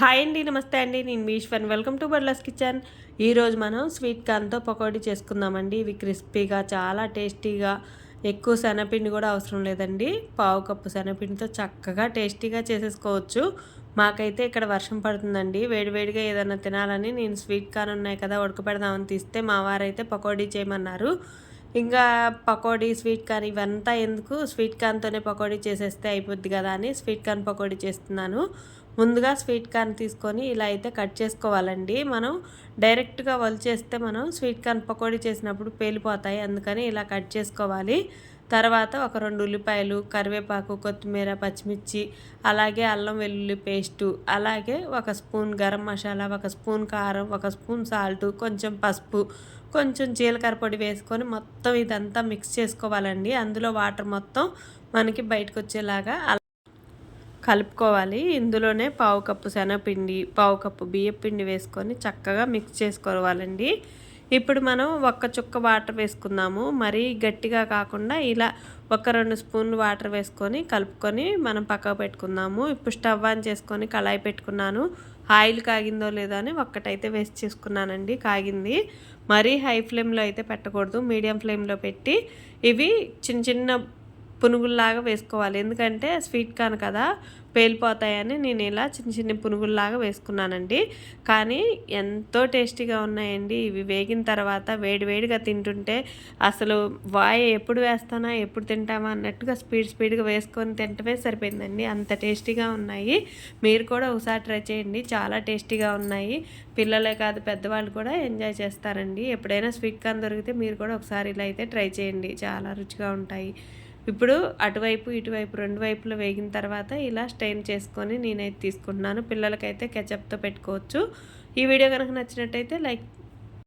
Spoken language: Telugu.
హాయ్ అండి నమస్తే అండి. నేను మీష్వన్ వెల్కమ్ టు బర్లస్ కిచెన్. ఈరోజు మనం స్వీట్ కార్న్తో పకోడీ చేసుకుందామండి. ఇవి క్రిస్పీగా చాలా టేస్టీగా ఎక్కువ శనగపిండి కూడా అవసరం లేదండి. పావు కప్పు శనగపిండితో చక్కగా టేస్టీగా చేసేసుకోవచ్చు. మాకైతే ఇక్కడ వర్షం పడుతుందండి. వేడివేడిగా ఏదైనా తినాలని నేను స్వీట్ కార్న్ ఉన్నాయి కదా ఉడకపెడదామని తీస్తే మా వారైతే పకోడీ చేయమన్నారు. ఇంకా పకోడీ స్వీట్ కార్న్ ఇవంతా ఎందుకు? స్వీట్ కార్న్తోనే పకోడీ చేసేస్తే అయిపోద్ది కదా అని స్వీట్ కార్న్ పకోడీ చేస్తున్నాను. ముందుగా స్వీట్ కార్న్ తీసుకొని ఇలా అయితే కట్ చేసుకోవాలండి. మనం డైరెక్ట్గా వలిచేస్తే మనం స్వీట్ కార్న్ పకోడీ చేసినప్పుడు పేలిపోతాయి. అందుకని ఇలా కట్ చేసుకోవాలి. తర్వాత ఒక రెండు ఉల్లిపాయలు కరివేపాకు కొత్తిమీర పచ్చిమిర్చి అలాగే అల్లం వెల్లుల్లి పేస్టు అలాగే ఒక స్పూన్ గరం మసాలా ఒక స్పూన్ కారం ఒక స్పూన్ సాల్ట్ కొంచెం పసుపు కొంచెం జీలకర్ర పొడి వేసుకొని మొత్తం ఇదంతా మిక్స్ చేసుకోవాలండి. అందులో వాటర్ మొత్తం మనకి బయటకు వచ్చేలాగా కలుపుకోవాలి. ఇందులోనే పావు కప్పు శనగపిండి పావు కప్పు బియ్యపిండి వేసుకొని చక్కగా మిక్స్ చేసుకోవాలండి. ఇప్పుడు మనం ఒక్క చుక్క వాటర్ వేసుకుందాము. మరీ గట్టిగా కాకుండా ఇలా ఒక రెండు స్పూన్లు వాటర్ వేసుకొని కలుపుకొని మనం పక్కకు పెట్టుకుందాము. ఇప్పుడు స్టవ్ ఆన్ చేసుకొని కళాయి పెట్టుకున్నాను. ఆయిల్ కాగిందో లేదో అని ఒక్కటైతే వేస్ట్ చేసుకున్నానండి. కాగింది. మరీ హై ఫ్లేమ్లో అయితే పెట్టకూడదు. మీడియం ఫ్లేమ్లో పెట్టి ఇవి చిన్న చిన్న పునుగుల్లాగా వేసుకోవాలి. ఎందుకంటే స్వీట్ కాను కదా పేలిపోతాయని నేను ఇలా చిన్న చిన్న పునుగుల్లాగా వేసుకున్నానండి. కానీ ఎంతో టేస్టీగా ఉన్నాయండి. ఇవి వేగిన తర్వాత వేడి వేడిగా తింటుంటే అసలు వాయి ఎప్పుడు వేస్తానా ఎప్పుడు తింటామా అన్నట్టుగా స్పీడ్ స్పీడ్గా వేసుకొని తింటమే సరిపోయిందండి. అంత టేస్టీగా ఉన్నాయి. మీరు కూడా ఒకసారి ట్రై చేయండి. చాలా టేస్టీగా ఉన్నాయి. పిల్లలే కాదు పెద్దవాళ్ళు కూడా ఎంజాయ్ చేస్తారండి. ఎప్పుడైనా స్వీట్ కార్న్ దొరికితే మీరు కూడా ఒకసారి ఇలా అయితే ట్రై చేయండి. చాలా రుచిగా ఉంటాయి. ఇప్పుడు అటువైపు ఇటువైపు రెండు వైపులు వేగిన తర్వాత ఇలా స్టెయిన్ చేసుకొని నేనైతే తీసుకుంటున్నాను. పిల్లలకైతే కెచప్తో పెట్టుకోవచ్చు. ఈ వీడియో కనుక నచ్చినట్టయితే లైక్